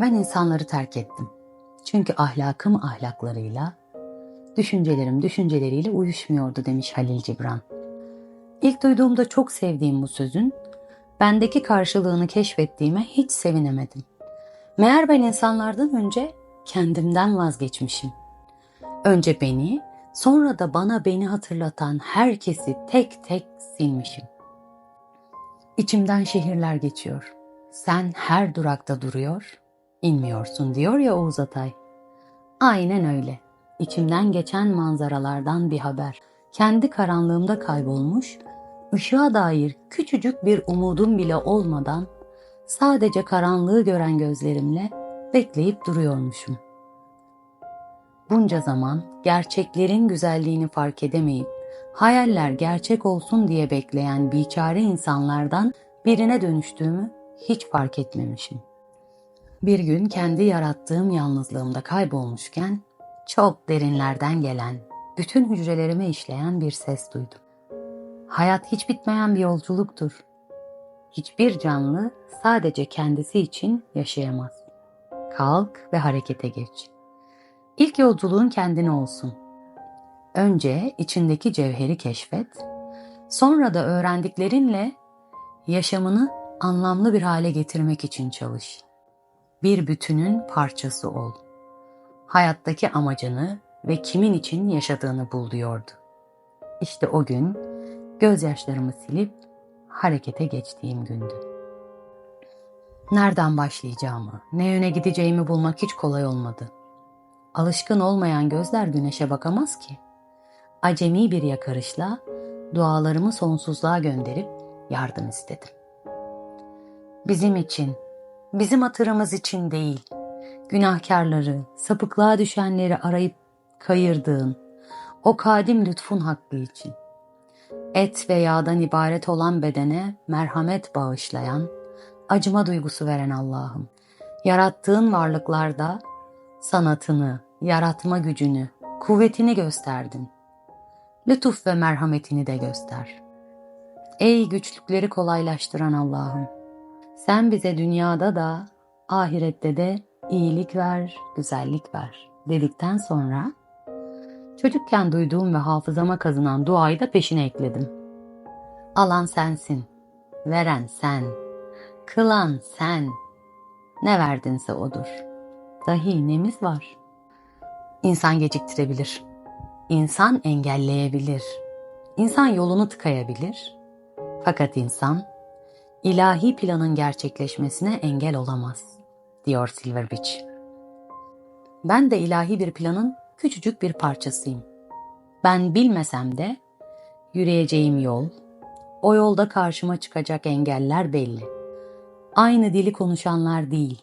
Ben insanları terk ettim. Çünkü ahlakım ahlaklarıyla, düşüncelerim düşünceleriyle uyuşmuyordu demiş Halil Cibran. İlk duyduğumda çok sevdiğim bu sözün bendeki karşılığını keşfettiğime hiç sevinemedim. Meğer ben insanlardan önce kendimden vazgeçmişim. Önce beni, sonra da bana beni hatırlatan herkesi tek tek silmişim. İçimden şehirler geçiyor. Sen her durakta duruyor, inmiyorsun diyor ya Oğuz Atay. Aynen öyle. İçimden geçen manzaralardan bir haber. Kendi karanlığımda kaybolmuş, ışığa dair küçücük bir umudum bile olmadan sadece karanlığı gören gözlerimle bekleyip duruyormuşum. Bunca zaman gerçeklerin güzelliğini fark edemeyip hayaller gerçek olsun diye bekleyen biçare insanlardan birine dönüştüğümü hiç fark etmemişim. Bir gün kendi yarattığım yalnızlığımda kaybolmuşken çok derinlerden gelen, bütün hücrelerime işleyen bir ses duydum. Hayat hiç bitmeyen bir yolculuktur. Hiçbir canlı sadece kendisi için yaşayamaz. Kalk ve harekete geç. İlk yolculuğun kendine olsun. Önce içindeki cevheri keşfet, sonra da öğrendiklerinle yaşamını anlamlı bir hale getirmek için çalış. Bir bütünün parçası ol. Hayattaki amacını ve kimin için yaşadığını bul diyordu. İşte o gün gözyaşlarımı silip harekete geçtiğim gündü. Nereden başlayacağımı, ne yöne gideceğimi bulmak hiç kolay olmadı. Alışkın olmayan gözler güneşe bakamaz ki. Acemi bir yakarışla dualarımı sonsuzluğa gönderip yardım istedim. Bizim için, bizim hatırımız için değil, günahkarları, sapıklığa düşenleri arayıp kayırdığın, o kadim lütfun hakkı için. Et ve yağdan ibaret olan bedene merhamet bağışlayan, acıma duygusu veren Allah'ım. Yarattığın varlıklarda sanatını, yaratma gücünü, kuvvetini gösterdin. Lütuf ve merhametini de göster. Ey güçlükleri kolaylaştıran Allah'ım. Sen bize dünyada da ahirette de iyilik ver, güzellik ver dedikten sonra çocukken duyduğum ve hafızama kazınan duayı da peşine ekledim. Alan sensin, veren sen, kılan sen, ne verdinse odur. Dahi nemiz var? İnsan geciktirebilir. İnsan engelleyebilir. İnsan yolunu tıkayabilir. Fakat insan ilahi planın gerçekleşmesine engel olamaz, diyor Silver Beach. Ben de ilahi bir planın küçücük bir parçasıyım. Ben bilmesem de yürüyeceğim yol, o yolda karşıma çıkacak engeller belli. Aynı dili konuşanlar değil,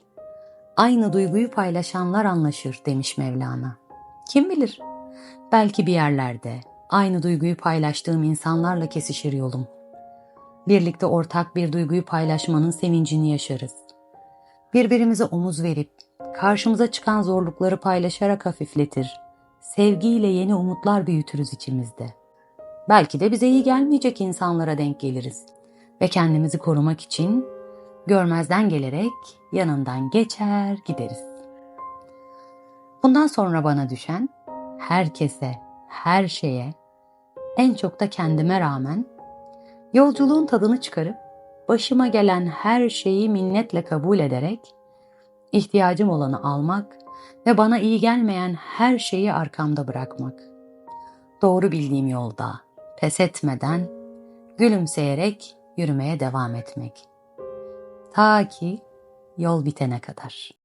aynı duyguyu paylaşanlar anlaşır demiş Mevlana. Kim bilir? Belki bir yerlerde aynı duyguyu paylaştığım insanlarla kesişir yolum. Birlikte ortak bir duyguyu paylaşmanın sevincini yaşarız. Birbirimize omuz verip karşımıza çıkan zorlukları paylaşarak hafifletir. Sevgiyle yeni umutlar büyütürüz içimizde. Belki de bize iyi gelmeyecek insanlara denk geliriz ve kendimizi korumak için görmezden gelerek yanından geçer gideriz. Bundan sonra bana düşen herkese, her şeye, en çok da kendime rağmen yolculuğun tadını çıkarıp başıma gelen her şeyi minnetle kabul ederek ihtiyacım olanı almak ve bana iyi gelmeyen her şeyi arkamda bırakmak. Doğru bildiğim yolda pes etmeden gülümseyerek yürümeye devam etmek. Ta ki yol bitene kadar.